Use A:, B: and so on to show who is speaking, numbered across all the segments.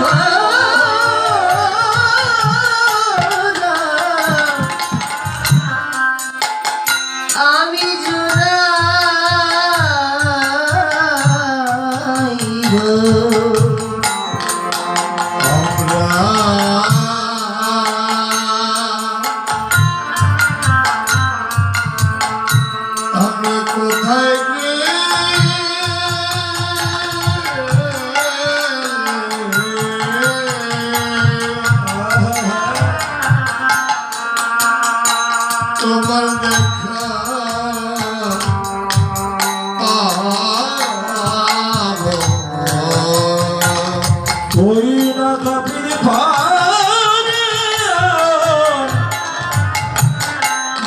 A: আমি
B: তোমার দেখা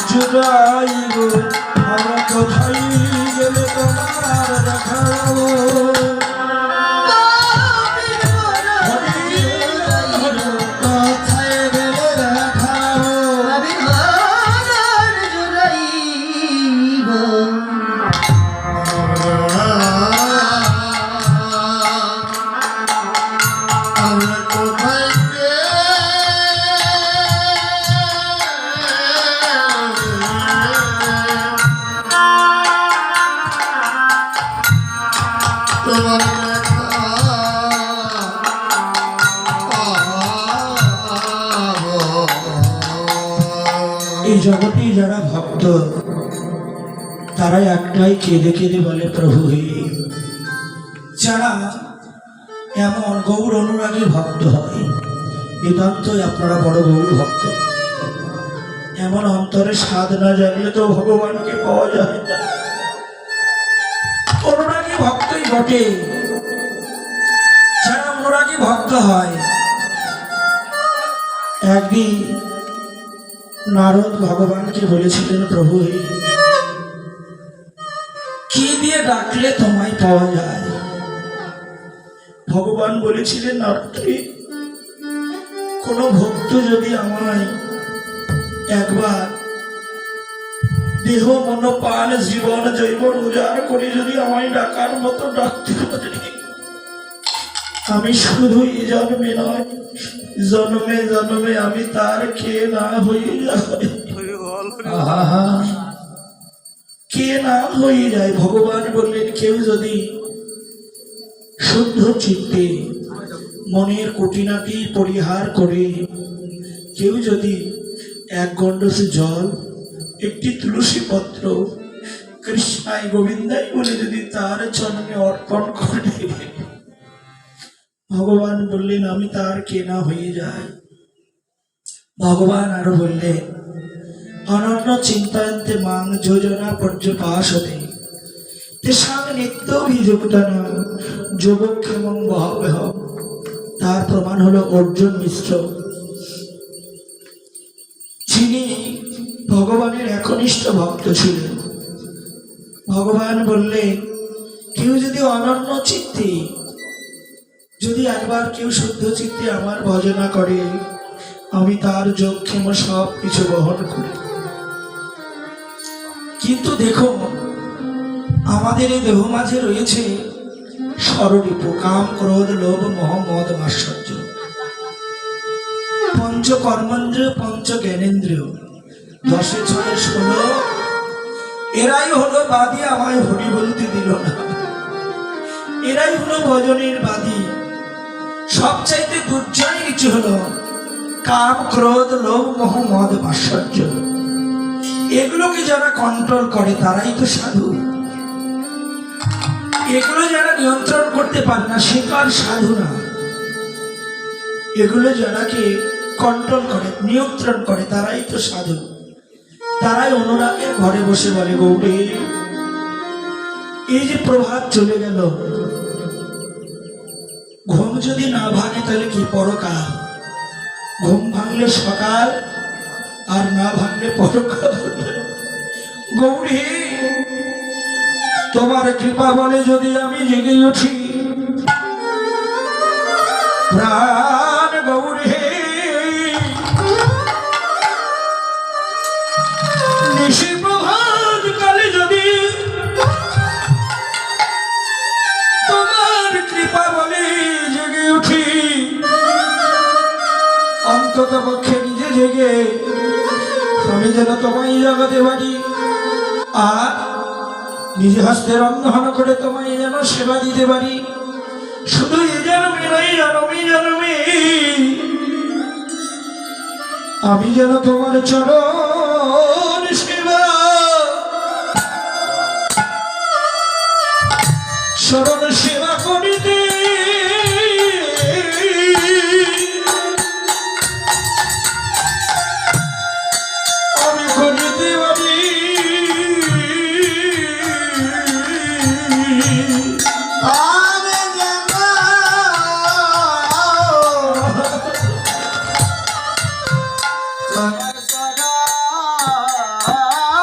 C: জুড়াইব আমরা কোথায় গেলে তোমার দেখাবো এই জগতে যারা ভক্ত তারা একটাই কেঁদে কেঁদে বলে, প্রভু হে। যারা এমন গৌর অনুরাগী ভক্ত হয় নিতান্তই আপনারা বড় গৌর ভক্ত। এমন অন্তরে স্বাদ না জাগলে তো ভগবানকে পাওয়া যায় না। অনুরাগী ভক্তই বটে। যারা অনুরাগী ভক্ত হয়, একদিন নারদ ভগবানকে বলেছিলেন, প্রভু কি দিয়ে ডাকলে তোমায় পাওয়া যায়? ভগবান বলেছিলেন নারদকে কোন ভক্ত যদি আমায় একবার দেহ মন প্রাণ জীবন জৈবন উজাড় করে যদি আমায় ডাকার মতো ডাকতে পারে আমি শুধু জন্মে নয়, জন্মে জন্মে আমি তার কে না হয়ে যাই। কে না হয়ে যায় ভগবান বললেন, কেউ যদি শুদ্ধ চিত্তে মনের কুটিনাটি পরিহার করে, কেউ যদি এক গণ্ডস জল, একটি তুলসী পত্র কৃষ্ণাই গোবিন্দাই বলে যদি তার চরণে অর্পণ করে ভগবান বললেন, আমি তার কেনা হয়ে যাই। ভগবান আরও বললেন, অনন্য চিন্তান্তে মাং যোজনা পর্যপাসতে তেসাং নিত্য অভিযোগতান যোগক্ষেম বহবেহ তার প্রমাণ হলো অর্জুন মিশ্র। যিনি ভগবানের একনিষ্ঠ ভক্ত ছিলেন। ভগবান বললেন, কেউ যদি অনন্য চিত্তে যদি একবার কেউ শুদ্ধ চিত্তে আমার ভজনা করে, আমি তার যোগক্ষেম সব কিছু বহন করি। কিন্তু দেখো, আমাদের এই দেহ মাঝে রয়েছে স্বরূপ কাম ক্রোধ লোভ মোহ মদ পঞ্চ কর্মেন্দ্রিয় পঞ্চ জ্ঞানেন্দ্রিয় দশে ছয় ষোলো, এরাই হলো বাদী, আমায় হরি বলতে দিল না। এরাই হলো ভজনের বাদী। সবচাইতে দুর্জয় কিছু হলো কাম, ক্রোধ, লোভ, মোহ, মদ মাশ্চর্য এগুলোকে যারা কন্ট্রোল করে, তারাই তো সাধু। এগুলো যারা নিয়ন্ত্রণ করতে পারে না, সে তো আর সাধু না। এগুলো যারাকে কন্ট্রোল করে, নিয়ন্ত্রণ করে, তারাই তো সাধু। তারাই অনুরাগের ঘরে বসে বলে, গৌরী, এই যে প্রভাত চলে গেল ঘুম যদি না ভাঙে তাহলে কি পরকাল? ঘুম ভাঙলে সকাল আর না ভাঙলে পরকাল। গৌরী, তোমার কৃপা বলে যদি আমি জেগে উঠি, প্রাণ কৃপা বলে জেগে উঠি। অন্তত পক্ষে নিজে জেগে আমি যেন তোমায় জাগাতে পারি। আর নিজে হাস্তে রন্ধন করে তোমায় যেন সেবা দিতে পারি। শুধু এ জন্মে নয় জন্মে জন্মে আমি যেন তোমার চরণ সেবা শরণ সেবা